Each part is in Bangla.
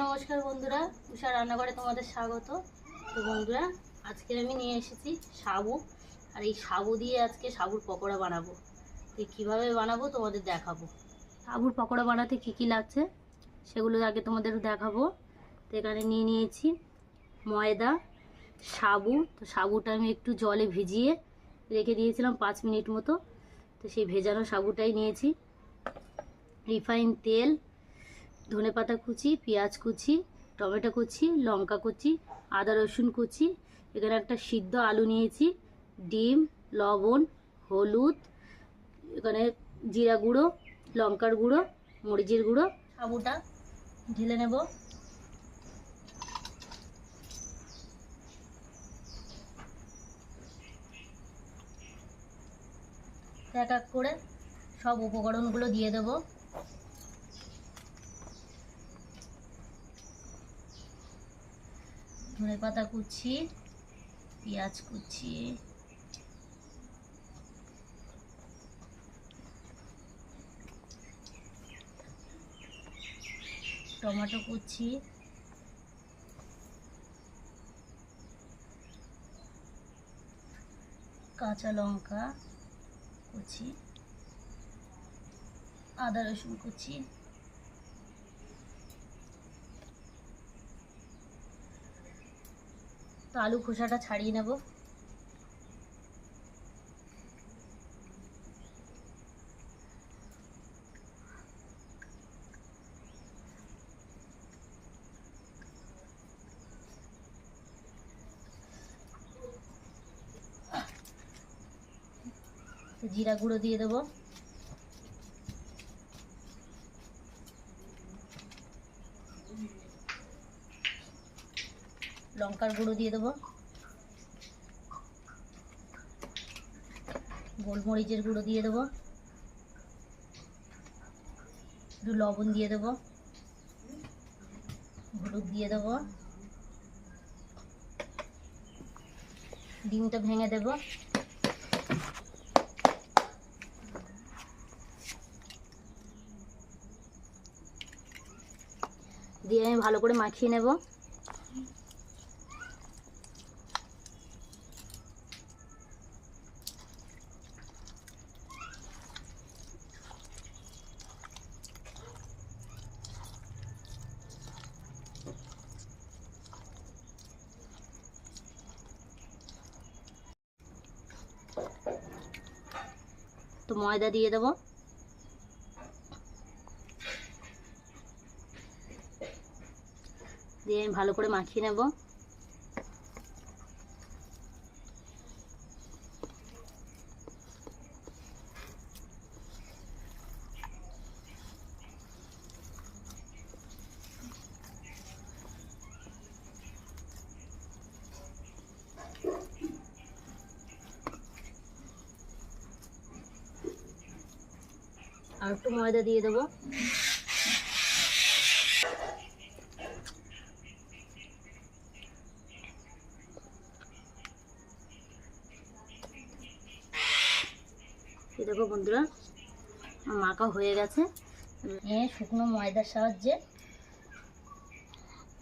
নমস্কার বন্ধুরা, উষা রান্নাঘরে তোমাদের স্বাগত। তো বন্ধুরা, আজকে আমি নিয়ে এসেছি সাবু, আর এই সাবু দিয়ে আজকে সাবুর পকোড়া বানাবো। তো কীভাবে বানাবো তোমাদের দেখাবো। সাবুর পকোড়া বানাতে কী কী লাগছে, সেগুলো আগে তোমাদের দেখাবো। তো এখানে নিয়ে নিয়েছি ময়দা, সাবু। তো সাবুটা আমি একটু জলে ভিজিয়ে রেখে দিয়েছিলাম পাঁচ মিনিট মতো। তো সেই ভেজানো সাবুটাই নিয়েছি। রিফাইন তেল ধনেপাতা কুচি, পেঁয়াজ কুচি, টমেটো কুচি, লঙ্কা কুচি, আদা রসুন কুচি, এখানে একটা সিদ্ধ আলু নিয়েছি, ডিম, লবণ, হলুদ, এখানে জিরা গুঁড়ো, লঙ্কার গুঁড়ো, মরিচের গুঁড়ো। সাবুটা ঢেলে নেব। এক এক করে সব উপকরণগুলো দিয়ে দেবো। ধনে পাতা কুচি পেঁয়াজ কুচি টমেটো কুচি কাঁচা লঙ্কা কুচি আদা রসুন কুচি তো আলু খোসাটা ছাড়িয়ে নেব। জিরা গুঁড়ো দিয়ে দেবো। লঙ্কার গুঁড়ো দিয়ে দেবো। গোলমরিচের গুঁড়ো দিয়ে দেবো। একটু লবণ দিয়ে দেবো। হলুদ দিয়ে দেবো। ডিমটা ভেঙে দেবো। দিয়ে আমি ভালো করে মাখিয়ে নেব। তো ময়দা দিয়ে দেবো। দিয়ে আমি ভালো করে মাখিয়ে নেব। একটু ময়দা দিয়ে দেবো। দেখো বন্ধুরা মাখা হয়ে গেছে। এ শুকনো ময়দার সাহায্যে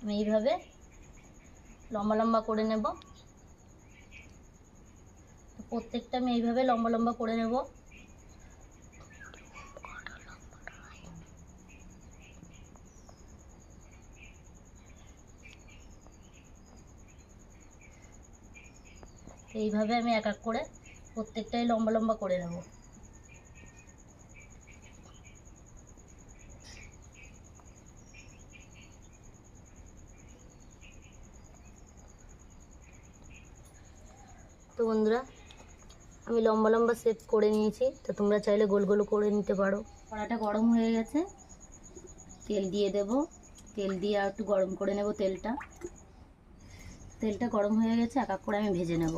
আমি এইভাবে লম্বা লম্বা করে নেব। প্রত্যেকটা আমি এইভাবে লম্বা লম্বা করে নেব। এইভাবে আমি এক এক করে প্রত্যেকটাই লম্বা লম্বা করে নেব। তো বন্ধুরা, আমি লম্বা লম্বা সেট করে নিয়েছি, তো তোমরা চাইলে গোল গোল করে নিতে পারো। কড়াটা গরম হয়ে গেছে। তেল দিয়ে দেব। তেল দিয়ে আর একটু গরম করে নেব তেলটা। তেলটা গরম হয়ে গেছে, এক এক করে আমি ভেজে নেব।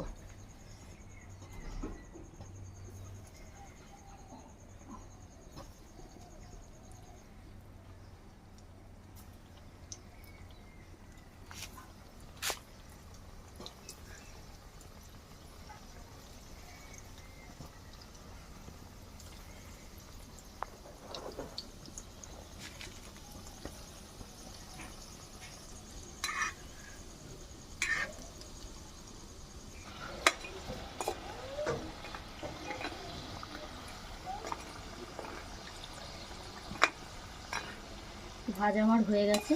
ভাজা আমার হয়ে গেছে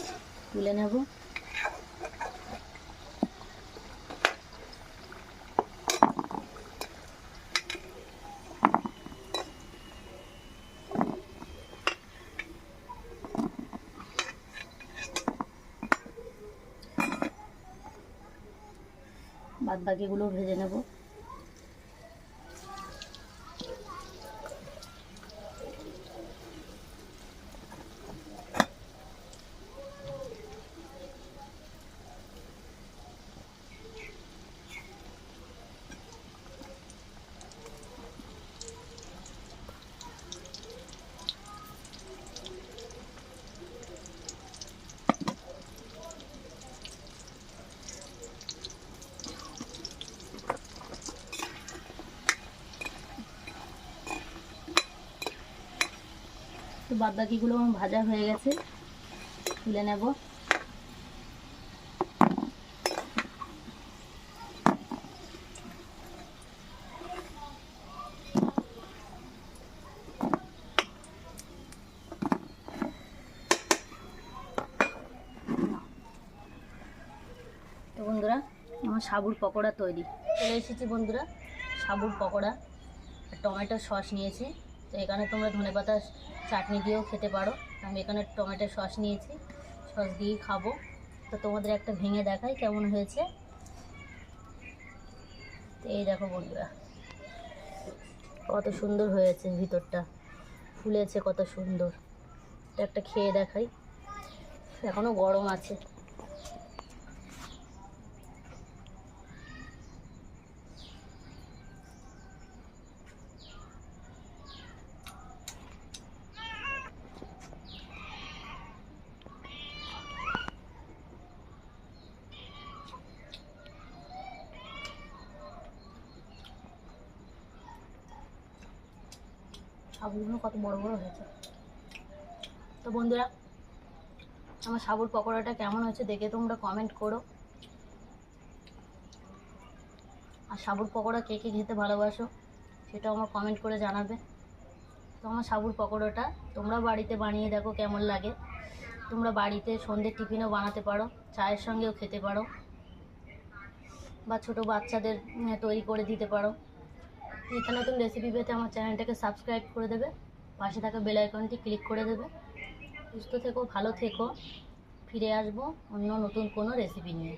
তুলে নেব। বাদ বাকিগুলো ভেজে নেব তো বাদ বাকিগুলো আমার ভাজা হয়ে গেছে। তুলে নেব। তো বন্ধুরা, আমার সাবুর পকোড়া তৈরি। চলে এসেছি বন্ধুরা, সাবুর পকোড়া টমেটো সস নিয়েছি। তো এখানে তোমরা ধনেপাতা চাটনি দিয়েও খেতে পারো। আমি এখানে টমেটো সস নিয়েছি, সস দিয়েই খাব। তো তোমাদের একটা ভেঙে দেখাই কেমন হয়েছে। এই দেখো বন্ধুরা, কত সুন্দর হয়েছে ভিতরটা, ফুলেছে কত সুন্দর। একটা খেয়ে দেখাই, এখনও গরম আছে। সাবুগুলো কত বড় বড় হয়েছে। তো বন্ধুরা, আমার সাবুর পকোড়াটা কেমন হয়েছে দেখে তোমরা কমেন্ট করো। আর সাবুর পকোড়া কে কে খেতে ভালোবাসো সেটাও আমার কমেন্ট করে জানাবে। তো আমার সাবুর পকোড়াটা তোমরা বাড়িতে বানিয়ে দেখো কেমন লাগে। তোমরা বাড়িতে সন্ধ্যের টিফিনও বানাতে পারো, চায়ের সঙ্গেও খেতে পারো। বা ছোটো বাচ্চাদের তৈরি করে দিতে পারো। নিত্য নতুন রেসিপি পেতে আমার চ্যানেলটাকে সাবস্ক্রাইব করে দেবে। পাশে থাকা বেল আইকনটি ক্লিক করে দেবে। সুস্থ থেকো, ভালো থেকো। ফিরে আসব অন্য নতুন কোনো রেসিপি নিয়ে।